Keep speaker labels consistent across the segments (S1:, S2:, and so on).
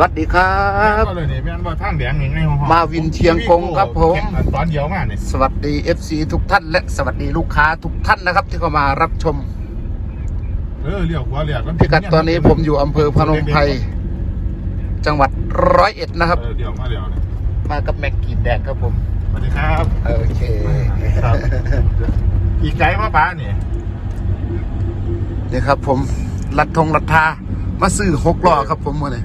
S1: วัสดีครับ
S2: ก็เลยนี่แม่นว่าทางแดงยังไงของ
S1: มาวินเชียงกงครับผม
S2: ตอนเดียวมาเนี่ย
S1: สวัสดี FC ทุกท่านและสวัสดีลูกค้าทุกท่านนะครับ ที่เข้ามารับชม
S2: เออเลี้ยวขวาเลี้ยว
S1: พิกัดตอนนี้ผมอยู่อำเภอพนมไพรจังหวัดร้อยเอ็ดนะครับ
S2: เออเลี้ยวมาเลี้ยวเนี่ย
S1: มากับแม็กกีนแดงครับผม
S2: สวัสดีครับ
S1: โอเค
S2: ครับอีกไกลมาป้าเนี่ย
S1: นี่ครับผมลัดทงลัดทามาซื้อหกล้อครับผมมื่อนี้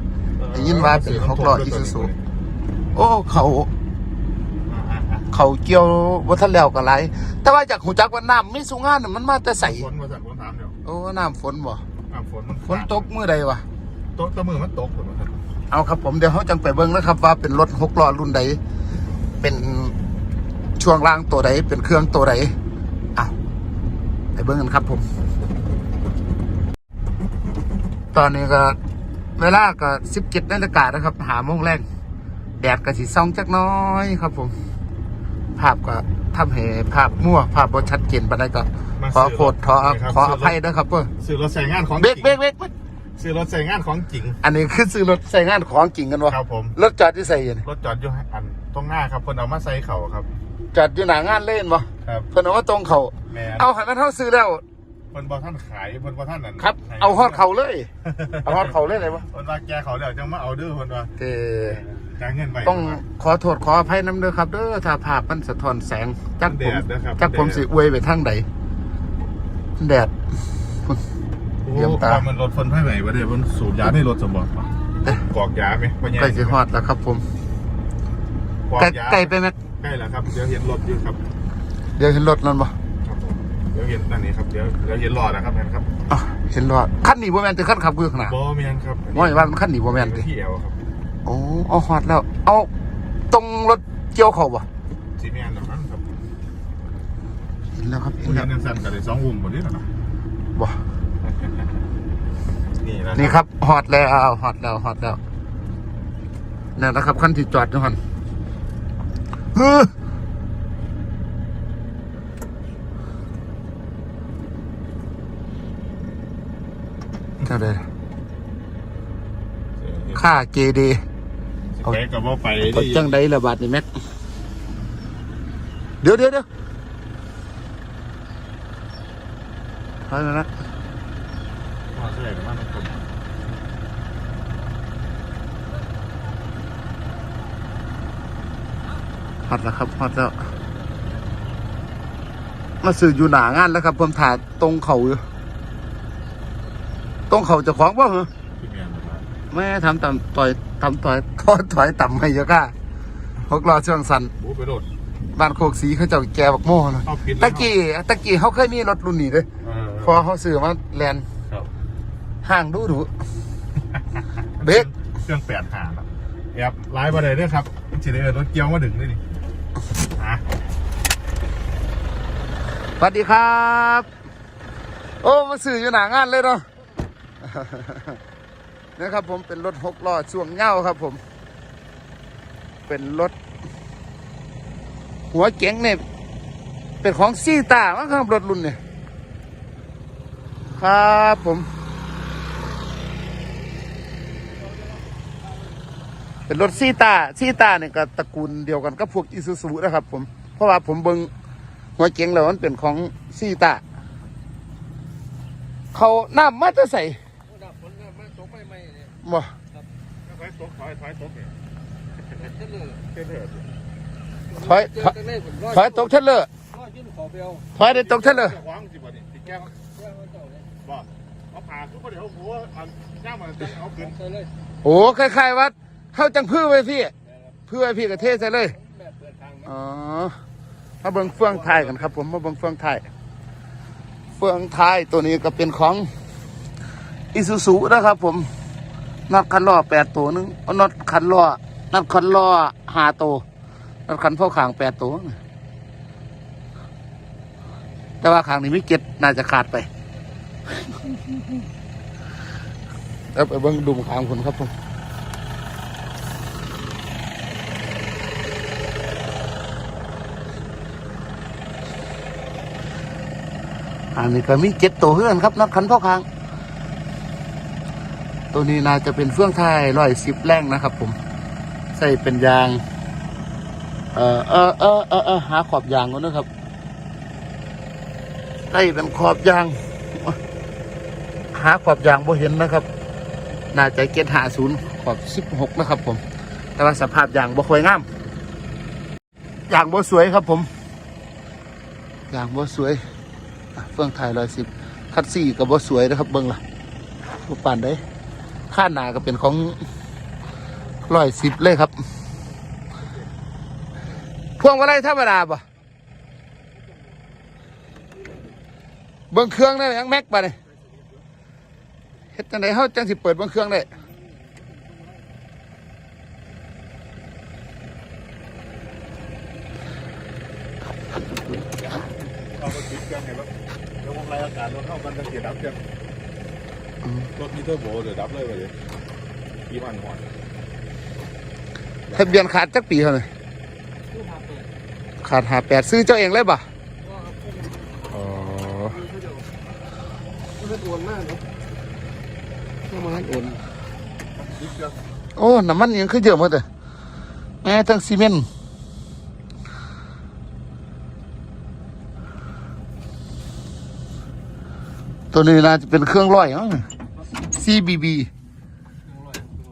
S1: ได้ยินว่าเป็นหกล้อ Isuzu โอ้ เขาเขาเกี่ยววัฒนแล้วก็ไรแต่ว่าจากหูจักว่าน้ำไม่สูงงานน่ะมันมาแต่ใส
S2: ฝนมาจากฝนถามเดี๋ยว
S1: โอ้น้ำฝนบ่
S2: อะฝนมัน
S1: ฝนตกมื่อใดวะ
S2: ตกแตะมือมันตกฝนมาจาก
S1: เอาครับผมเดี๋ยวเขาจังไปเบิ้งนะครับ ว่าเป็นรถหกล้อรุ่นใดเป็นช่วงล่างตัวใดเป็นเครื่องตัวใดอะไปเบิ้งกันครับผม ตอนนี้ก็ เวลาก็สิบเจ็ดนาฬิกานะครับ หาโมงแรกแดดก็สิส่องจักหน้อยครับผม ภาพก็ทำให้ภาพมั่ว ภาพบ่ชัดเจนปานใดก็ขอโทษขอขออภัยนะครับเพื่อ
S2: ซื้อรถใส่งานของ
S1: เบรกเบรกเบรกเบรก
S2: ซื้อรถใส่งานของจริง
S1: อันนี้คือซื้อรถใส่งานของจริงกันวะ
S2: ครับผม
S1: รถจอดที่ใส่อยัน
S2: รถจอดอยู่อันตรงหน้าครับคนเอามาใส่เข่าครับ
S1: จอดอยู่หนางานเล่นวะ
S2: ครับ
S1: เพิ่นเอาว่าตรงเขา
S2: แม่
S1: เอาให้มันเท่าซื้อแล้ว
S2: คนบอท่านขายคนบอท่านนั่น
S1: ครับ
S2: ให้
S1: เอาฮอดเขาเลย เอาฮอดเขาเลยเลยวะ
S2: คนว่าแกเขาเดี๋ยวจะมาเอาเด้อคนว่า
S1: เออ
S2: จ่ายเงินไป
S1: ต้องขอโทษขออภัยน้ำเด้อครับเด้อถ้าภาพมันสะท้อนแสงจักผม
S2: แดดนะครับ
S1: จักผม
S2: แดด
S1: สิอวยไปทางใดแดด
S2: โอ้
S1: เยี่ยมตา
S2: ความมันรถคนไฟไหนวะเดี๋ยวมันสูบยาในรถสมบัติ
S1: เอ๊ะ
S2: กรอกยาไหมปัญญา
S1: ใกล้สิฮอดแล้วครับ ผม
S2: กรอก
S1: ใกล้
S2: ยา
S1: ใกล้ไปไหม
S2: ใกล้แล้วครับเดี๋ยวเห็นรถอยู่ครับ
S1: เดี๋ยวเห็นรถนั่นบ่
S2: ครับผม เดี๋ยวเห็นนั่นนี่ครับเดี๋ยวเดี๋ยวเห็นรอนะครับนั่นครับ
S1: อะเห็นรถคันนี้บ่แม่นแต่คันขับคือขางหนาด
S2: บอเมียนครับ
S1: ว่าว่ามันคันนี้บ่แม่นติ
S2: ที่เอวครับ
S1: โอ้เอาฮอดแล้ว เอาตรงรถเกี่ยวเขาบ่
S2: สีเมียนแบบนั้นครับ
S1: เห็นแล้วครับเห็
S2: ผู้
S1: น
S2: เห็
S1: แล้ว
S2: นนั่นสั่นกันเลยสองวงหมดนี่นะ
S1: บ่
S2: นี่นะ
S1: นี่ครับฮอดแล้วฮอดแล้วฮอดแล้วนั่นนะครับคันที่จอดอยู่หั่นเฮ้อ เท่าไหร่ค่าเจดี
S2: ไปกับว่าไป
S1: กดจังไดละบาทนี่แม็กเดี๋ยวเดี๋ยวเดี๋ยวไปแล้วนะ
S2: มาเท่าไหร่กันบ้างครับ
S1: ฮอดแล้วครับฮอดแล้ว มาสื่ออยู่หนางานแล้วครับผมถ่ายตรงเขาอยู่ ตรงเขาเจะของว่าเหรอ
S2: ที่เมียนนะครับ
S1: แม่ทำต่ำต่อยทำต่อยทอดถอยต่ำให้เยอะก้าหกล้อเชื่องสัน
S2: บูไปโดด
S1: บ้านโคกสีเขาเจ้าแกบักโม่นะ
S2: เอาผิด
S1: ตะกี้ตะกี้เขาเคยมีรถรุ่นนี้เลย
S2: เออ
S1: พอเขาซื้อมาแลน
S2: ครับ
S1: ห้างดูดูเบรก
S2: เครื่องแปดหาครับแอบไลน์มาเลยด้วยครับสิได้เอิ้นรถเกียวมาดึงด้วยนี่อะ
S1: สวัสดีครับ โอ้มาสื่ออยู่หนางานเลยเนาะ นะครับผมเป็นรถหกล้อช่วงเง่าครับผม เป็นรถ หัวเก๋งเนี่ยเป็นของซีตามั้งครับรถรุ่นเนี่ยครับผม เป็นรถซีตาซีตาเนี่ยก็ตระกูลเดียวกันกับพวกอิซูซุนะครับผม เพราะว่าผมเบิงหัวเก๋งแล้วมันเป็นของซีตาเขาน้ำมาจะใส่ บ่
S2: ถอยตกถอยถอยตกเนี่ยเท่เถิด
S1: ถอยถอยถอยตกเทเลอร์ถอยได้ตกเทเลอร์
S2: จะวางสิบ่นี่ติแก้วบ่เอาผ่าทุกคนเดี๋ยวหัวอันย่างมันจะเอาขึ้น
S1: โอ้คล้ายๆว่าเข้าจังพื้นไว้พี่พื้นไว้พี่กับเทใส่เลยอ๋อมาเบิ่งเฟืองไทยกันครับ ผมมาเบิ่งเฟืองไทยเฟืองไทยตัวนี้ก็เป็นของอิซูซุนะครับผม นัดคันล้อแปดตัวหนึงเอานัดคันล้อนัดคันล้อห้าตัวนัดคันเผาขางแปดตัวแต่ว่าขางนี้ไม่เก็ตน่าจะขาดไปแล้วไปเบิ่งดุมขางคนครับผมอันนี้ก็มีเจ็ดตัวเพื่อนครับนัดขันพ่อคาง ตัวนี้น่าจะเป็นเฟื่องไทยร้อยสิบแรงนะครับ ผม ใส่เป็นยาง เออเออเออเออเออหาขอบยางก่อนนะครับใส่เป็นขอบยาง หาขอบยางบ่เห็นนะครับ น่าจะเกตหาศูนย์ขอบสิบหกนะครับ ผม แต่ว่าสภาพยางบ่ค่อยงามยางบ่สวยครับ ผมยางบ่สวยเฟื่องไทยร้อยสิบคัดสี่กับบ่สวยนะครับ เบิ่งล่ะบ่ปานได้ ค่าหนาก็เป็นของร้อยสิบเลยครับ พวงมาลัยธรรมดาป่ะเบิ่งเครื่องได้ยังแม็กป่ะเนี่ยเฮ็ดจังไดเฮาจังสิเปิดเบิ่งเครื่องได้
S2: เอาไปติดเครื่องให้รถแล้ววงรายอากาศรถเข้ามันจะเสียดับเครื่อง รถมีเทอร์โบเดี๋ยวดับเลยไปเลยกี่วันก่อน
S1: ทะเบียนขาดจักปีเท่าไหร่ขาดหาแปดซื้อเจ้าเองเลยป่ะอ๋อ
S3: ไม่โอนมากเนาะประมาณโอน
S1: โอ้ น้ำมันยังขึ้นเยอะหมดเลยแม้ทั้งซีเมนต์ ตัวนี้น่าจะเป็นเครื่องร้อยมั้ง CBB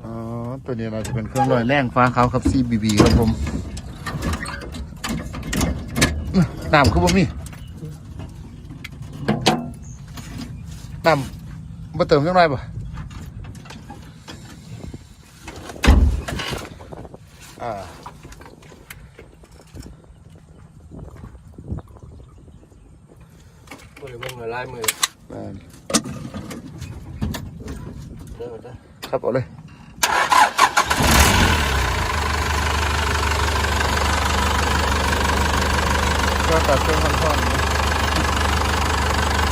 S1: อ๋อ ตัวนี้น่าจะเป็นเครื่องร้อยแรงฟ้าขาวครับ CBB ครับผมน้ำคือบ่มีน้ำบ่เติมจังไรบ่อ่า
S3: บริเวณมือลายมือ
S1: อ่า
S3: เด้อเด้อ
S1: ครับเอาเลยก็ตัดเครื่องค่อนๆ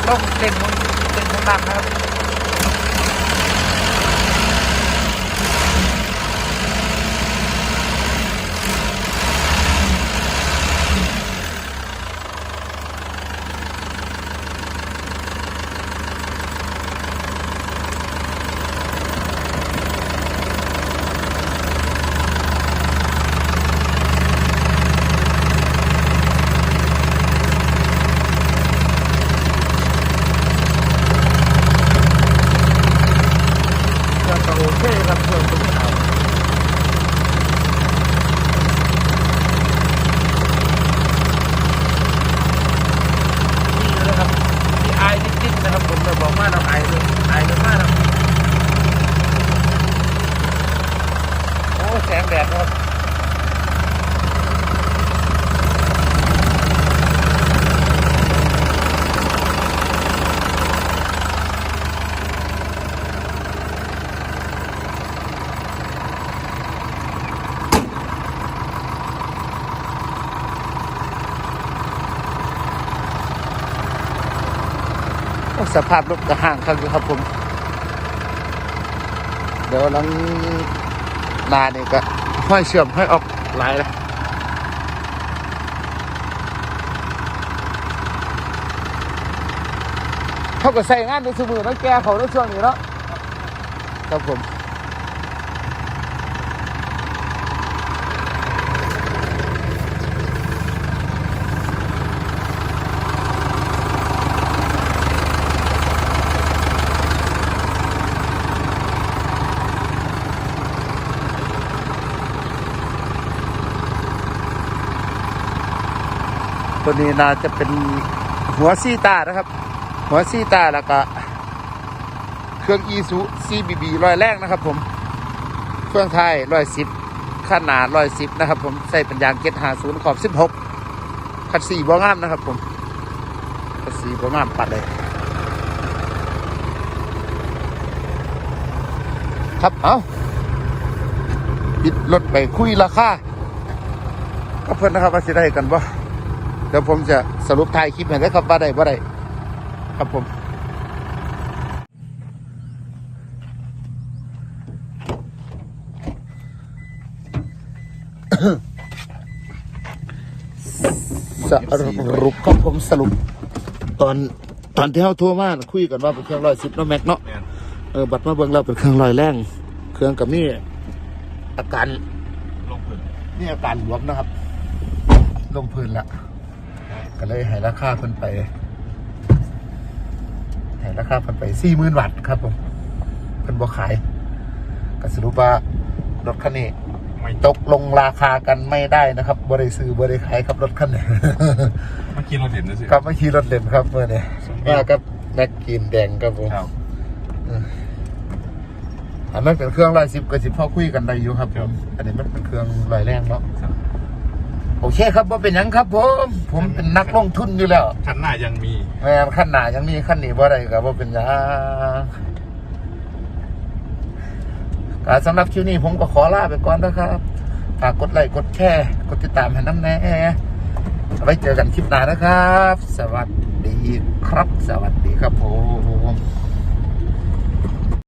S1: ต้องเล่นมุนเล่นมุนหนักนะครับ ก็โอเคครับเครื่องตัวนี้เอานี่นะครับที่อายนิดๆนะครับ ผมจะบอกว่าเราอายเลยอายเลยมากนะโอ้แสงแดดนะครับ โอ้ สภาพรถกระห่างครับอยู่ครับผม เดี๋ยวหลังนาเนี่ยก็ห้อยเชื่อมห้อยออกหลายแลยเขาก็ใส่งานในสมือแล้วแกเขาในช่วงนี้เนาะครับผม ตัวนี้น่าจะเป็นหัวซีตานะครับ หัวซีตาแล้วก็เครื่องอีซูซีบีบีร้อยแรกนะครับ ผมเครื่องไทยร้อยสิบขนาดร้อยสิบนะครับ ผมใส่เป็นยางเกตหาศูนย์ขอบสิบหกขัดสีบ่งามนะครับ ผมขัดสีบ่งามปัดเลยครับเอาปิดรถไปคุยราคาก็เพื่อนนะครับว่าจะได้กันบ่ ดี๋ยวผมจะสรุปท้ายคลิปให้ได้ครับว่าได้ว่าได้ครับผมสรุปครับผมสรุป ตอนตอนที่เขาโทรมาคุยกันว่าเป็นเครื่องร้อยสิบเนาะแม็กเนาะ
S2: แม่น
S1: เออบัดมาเบิ่งแล้วเป็นเครื่องลอยแรงเครื่องกับนี่อาการ
S2: ลงพื้น
S1: นี่อาการบวมนะครับ ลงพื้นละ ก็เลยให้ราคาเพิ่นไปให้ราคาเพิ่นไปสี่หมื่นบาทครับผมเพิ่นบ่ขายก็สรุปว่ารถคันนี้
S2: ไม่
S1: ตกลงราคากันไม่ได้นะครับบริซื้อบริขายครับรถคันนี้
S2: เมื่อกี้เราเห็นนะสิ
S1: ครับไม่ขี่รถเล่นครับเมื่อนี้มากับแม็กกินแดงครับผม
S2: ครับ
S1: อันนั้นเป็นเครื่องร้อยสิบกับสิบพ่อคุยกันได้อยู่ครับผมอันนี้มันเป็นเครื่องร้อยแรงเนาะ
S2: ครับ
S1: โอเคครับว่าเป็นหยังครับผม ผมเป็นนักลงทุนอยู่แล้ว
S2: คันหน้ายังมี
S1: แม่นขั้นหนายังมีขั้นนี้บ่ได้ครับว่าเป็นหยังก็สำหรับคลิวนี้ผมก็ขอลาไปก่อนนะครับฝากกดไลค์กดแชร์กดติดตามให้น้ำแน่ไว้เจอกันคลิปหน้านะครับ สวัสดีครับ สวัสดีครับผม